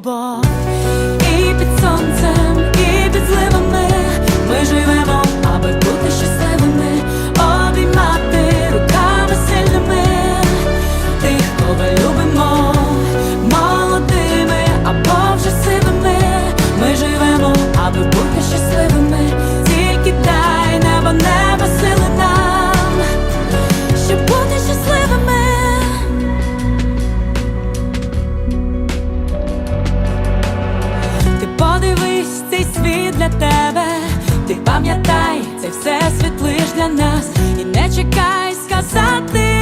bar. і не чекай сказати.